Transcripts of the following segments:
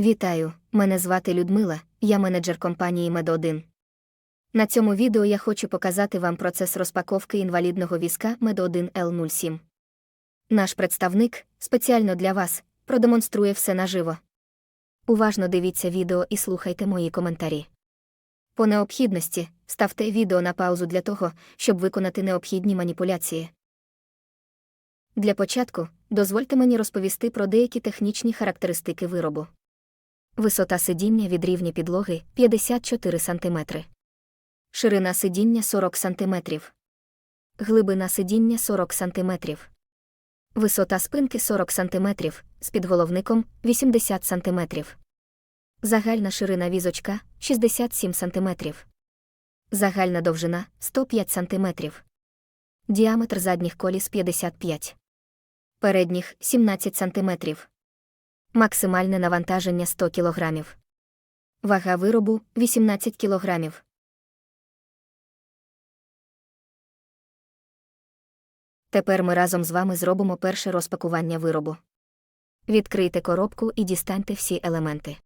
Вітаю, мене звати Людмила, я менеджер компанії Мед1. На цьому відео я хочу показати вам процес розпаковки інвалідного візка Мед1 L07. Наш представник, спеціально для вас, продемонструє все наживо. Уважно дивіться відео і слухайте мої коментарі. По необхідності ставте відео на паузу для того, щоб виконати необхідні маніпуляції. Для початку дозвольте мені розповісти про деякі технічні характеристики виробу. Висота сидіння від рівня підлоги 54 см. Ширина сидіння 40 см. Глибина сидіння 40 см. Висота спинки 40 см, з підголовником 80 см. Загальна ширина візочка 67 см. Загальна довжина 105 см. Діаметр задніх коліс 55. Передніх 17 см. Максимальне навантаження 100 кг. Вага виробу 18 кг. Тепер ми разом з вами зробимо перше розпакування виробу. Відкрийте коробку і дістаньте всі елементи.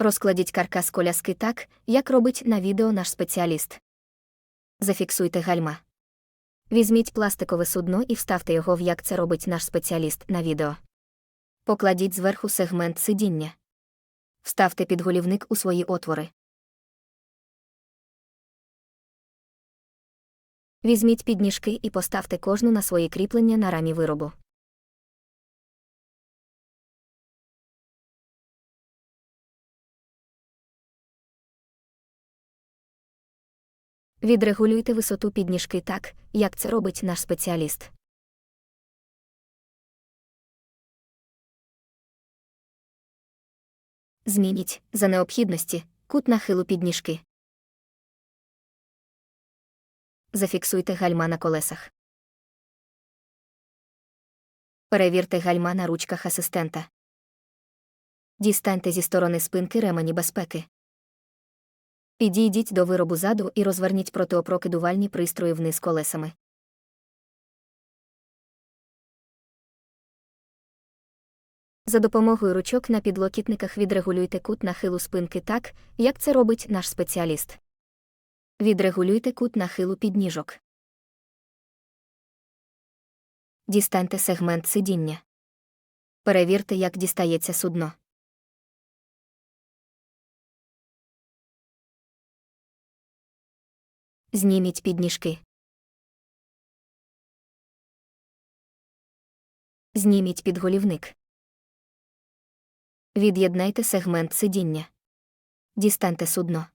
Розкладіть каркас коляски так, як робить на відео наш спеціаліст. Зафіксуйте гальма. Візьміть пластикове судно і вставте його в як це робить наш спеціаліст на відео. Покладіть зверху сегмент сидіння. Вставте підголівник у свої отвори. Візьміть підніжки і поставте кожну на свої кріплення на рамі виробу. Відрегулюйте висоту підніжки так, як це робить наш спеціаліст. Змініть, за необхідності, кут нахилу підніжки. Зафіксуйте гальма на колесах. Перевірте гальма на ручках асистента. Дістаньте зі сторони спинки ремені безпеки. Підійдіть до виробу заду і розверніть протиопрокидувальні пристрої вниз колесами. За допомогою ручок на підлокітниках відрегулюйте кут нахилу спинки так, як це робить наш спеціаліст. Відрегулюйте кут нахилу підніжок. Дістаньте сегмент сидіння. Перевірте, як дістається судно. Зніміть підніжки. Зніміть підголівник. Від'єднайте сегмент сидіння. Дістаньте судно.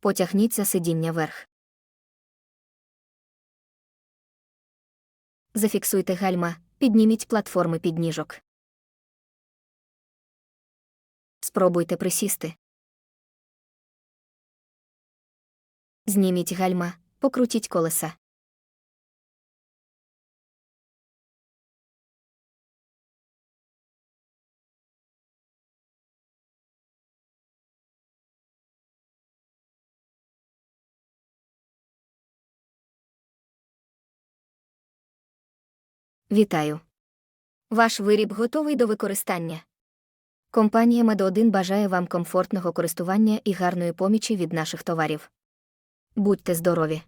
Потягніть за сидіння вверх. Зафіксуйте гальма, підніміть платформи підніжок. Спробуйте присісти. Зніміть гальма, покрутіть колеса. Вітаю. Ваш виріб готовий до використання. Компанія Мед1 бажає вам комфортного користування і гарної помічі від наших товарів. Будьте здорові!